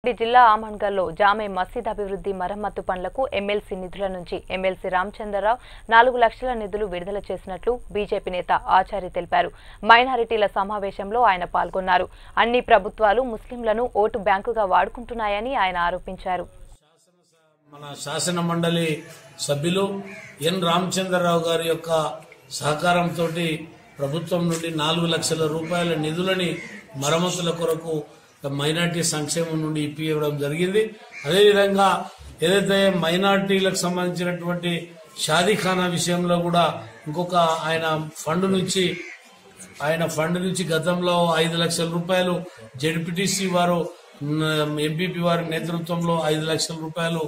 జిల్లా జిల్లా ఆమన్గల్లో జామే మసీద్ అభివృద్ధి మరమ్మతు పనులకు ఎమ్మెల్సీ నిధుల నుంచి ఎమ్మెల్సీ రామచంద్రరావు నాలుగు లక్షల నిధులు విడుదల చేసినట్లు బీజేపీ నేత ఆచారి తెలిపారు. మైనారిటీల సమావేశంలో ఆయన పాల్గొన్నారు. అన్ని ప్రభుత్వాలు ముస్లింలను ఓటు బ్యాంకుగా వాడుకుంటున్నాయని ఆయన ఆరోపించారు. మన శాసన మండలి సభ్యులు ఎన్ రామచంద్రరావు గారి యొక్క సహకారంతో ప్రభుత్వం నుండి నాలుగు లక్షల రూపాయల నిధులని మరమ్మతుల కొరకు మైనార్టీ సంక్షేమం నుండి ఇప్పివ్వడం జరిగింది. అదేవిధంగా ఏదైతే మైనార్టీలకు సంబంధించినటువంటి షాదీఖానా విషయంలో కూడా ఇంకొక ఆయన ఫండ్ నుంచి ఆయన ఫండ్ నుంచి గతంలో ఐదు లక్షల రూపాయలు జడ్పీటీసీ వారు ఎంపీపీ వారి నేతృత్వంలో ఐదు లక్షల రూపాయలు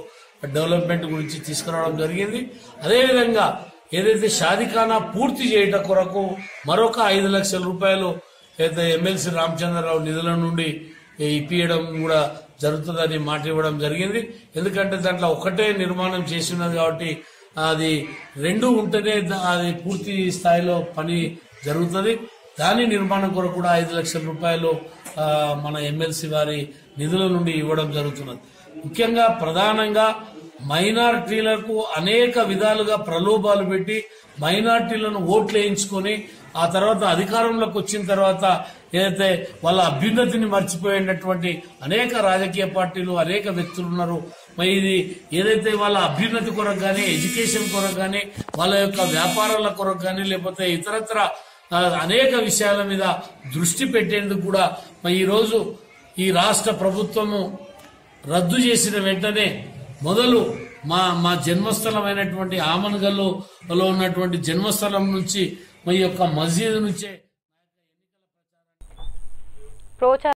డెవలప్మెంట్ గురించి తీసుకురావడం జరిగింది. అదేవిధంగా ఏదైతే షాదిఖానా పూర్తి చేయట కొరకు మరొక ఐదు లక్షల రూపాయలు ఏదైతే ఎమ్మెల్సీ రామచంద్రరావు నిధుల నుండి ఇప్పియడం కూడా జరుగుతుందని మాట ఇవ్వడం జరిగింది. ఎందుకంటే దాంట్లో ఒకటే నిర్మాణం చేసినది కాబట్టి అది రెండు ఉంటేనే అది పూర్తి స్థాయిలో పని జరుగుతుంది. దాని నిర్మాణం కొరకు కూడా ఐదు లక్షల రూపాయలు మన ఎమ్మెల్సీ వారి నిధుల నుండి ఇవ్వడం జరుగుతున్నది. ముఖ్యంగా ప్రధానంగా మైనార్టీలకు అనేక విధాలుగా ప్రలోభాలు పెట్టి మైనార్టీలను ఓట్లు వేయించుకొని ఆ తర్వాత అధికారంలోకి వచ్చిన తర్వాత ఏదైతే వాళ్ళ అభ్యున్నతిని మర్చిపోయినటువంటి అనేక రాజకీయ పార్టీలు అనేక వ్యక్తులు ఉన్నారు. మరి ఇది ఏదైతే వాళ్ళ అభ్యున్నతి కొరకు కానీ ఎడ్యుకేషన్ కొరకు కానీ వాళ్ళ యొక్క వ్యాపారాల కొరకు కానీ లేకపోతే ఇతరత్ర అనేక విషయాల మీద దృష్టి పెట్టేందుకు కూడా మరి ఈ ఈ రాష్ట్ర ప్రభుత్వము రద్దు చేసిన వెంటనే మొదలు మా మా జన్మస్థలమైనటువంటి ఆమన్గల్లో ఉన్నటువంటి జన్మస్థలం నుంచి మా యొక్క మసీదు నుంచే Procha